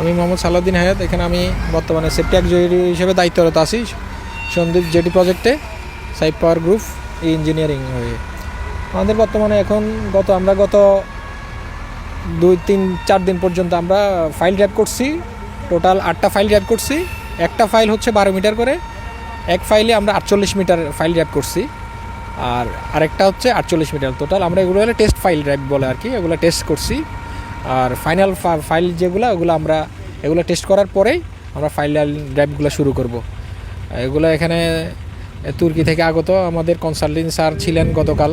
আমি মোহাম্মদ সালাউদ্দিন হায়াত, এখানে আমি বর্তমানে সেফটি একজয়ী হিসেবে দায়িত্বরত আছি সন্দীপ জেটি প্রজেক্টে সাইপ পাওয়ার গ্রুপ ইঞ্জিনিয়ারিং হয়ে। আমাদের বর্তমানে এখন গত, আমরা গত দুই, তিন, চার দিন পর্যন্ত আমরা ফাইল ড্রাইভ করছি। টোটাল আটটা ফাইল ড্রাইভ করছি। একটা ফাইল হচ্ছে বারো মিটার করে, এক ফাইলে আমরা আটচল্লিশ মিটার ফাইল ড্রাইভ করছি। আর আরেকটা হচ্ছে আটচল্লিশ মিটার। টোটাল আমরা এগুলো হলে টেস্ট ফাইল ড্রাইভ বলে আর কি, এগুলো টেস্ট করছি। আর ফাইনাল ফাইল যেগুলো, ওগুলো আমরা, এগুলো টেস্ট করার পরেই আমরা ফাইল ড্রাইভগুলো শুরু করব। এগুলো এখানে তুর্কি থেকে আগত আমাদের কনসাল্টিং স্যার ছিলেন গতকাল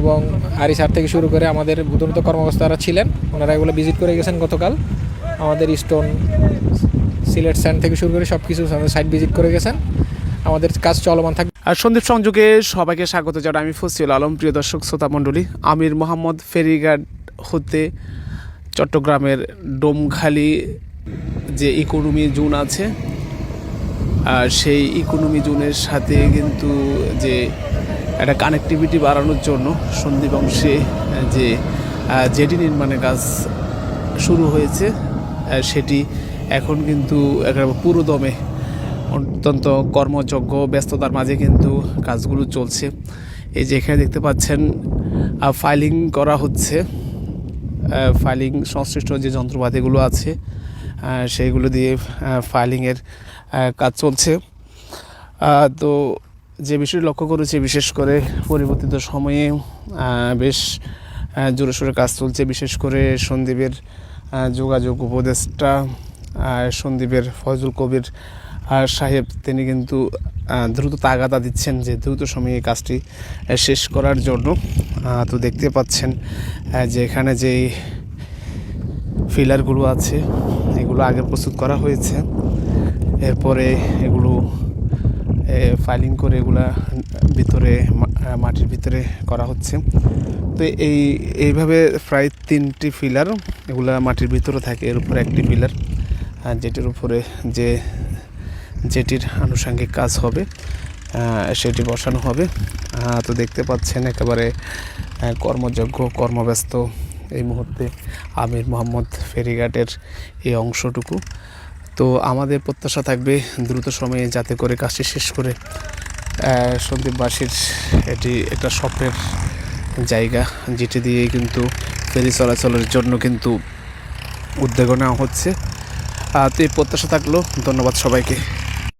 এবং আরি স্যার থেকে শুরু করে আমাদের উন্নত কর্মকর্তারা ছিলেন। ওনারা এগুলো ভিজিট করে গেছেন গতকাল। আমাদের স্টোন সিলেট স্যান্ড থেকে শুরু করে সব কিছু সাইট ভিজিট করে গেছেন। আমাদের কাজ চলমান থাকবে আর সন্দীপ সংযোগে সবাইকে স্বাগত জানাই। আমি ফসিউল আলম, প্রিয় দর্শক, শ্রোতা মণ্ডলী। আমির মোহাম্মদ ফেরিঘাট হতে চট্টগ্রামের ডোমখালি যে ইকোনমি জোন আছে, আর সেই ইকোনমি জোনের সাথে কিন্তু যে একটা কানেক্টিভিটি বাড়ানোর জন্য সন্দীপ অংশে যে জেটি নির্মাণের কাজ শুরু হয়েছে সেটি এখন কিন্তু একেবারে পুরো দমে অত্যন্ত কর্মযোগ্য, ব্যস্ততার মাঝে কিন্তু কাজগুলো চলছে। এই যে এখানে দেখতে পাচ্ছেন ফাইলিং করা হচ্ছে। ফাইলিং সংশ্লিষ্ট যে যন্ত্রপাতিগুলো আছে সেইগুলো দিয়ে ফাইলিংয়ের কাজ চলছে। তো যে বিষয়টি লক্ষ্য করেছি, বিশেষ করে পরিবর্তিত সময়ে বেশ জোরে সোরে কাজ চলছে। বিশেষ করে সন্দীপের যোগাযোগ উপদেষ্টা সন্দীপের ফয়জুল কবির সাহেব, তিনি কিন্তু দ্রুত তাগাদা দিচ্ছেন যে দ্রুত সময়ে কাজটি শেষ করার জন্য। তো দেখতে পাচ্ছেন যে এখানে যেই ফিলারগুলো আছে, এগুলো আগে প্রস্তুত করা হয়েছে। এরপরে এগুলো ফাইলিং করে এগুলা ভিতরে মাটির ভিতরে করা হচ্ছে। তো এই, এইভাবে প্রায় তিনটি ফিলার এগুলা মাটির ভিতরে থাকে, এর উপরে একটি ফিলার যেটির উপরে যে যেটির আনুষঙ্গিক কাজ হবে সেটি বসানো হবে। তো দেখতে পাচ্ছেন একেবারে কর্মযোগ্য, কর্মব্যস্ত এই মুহূর্তে আমির মোহাম্মদ ফেরিঘাটের এই অংশটুকু। তো আমাদের প্রত্যাশা থাকবে দ্রুত সময়ে যাতে করে কাজটি শেষ করে সন্দীপবাসীর এটি একটা স্বপ্নের জায়গা, যেটি দিয়ে কিন্তু ফেরি চলাচলের জন্য কিন্তু উদ্যোগ নেওয়া হচ্ছে। তো এই প্রত্যাশা থাকল। ধন্যবাদ সবাইকে।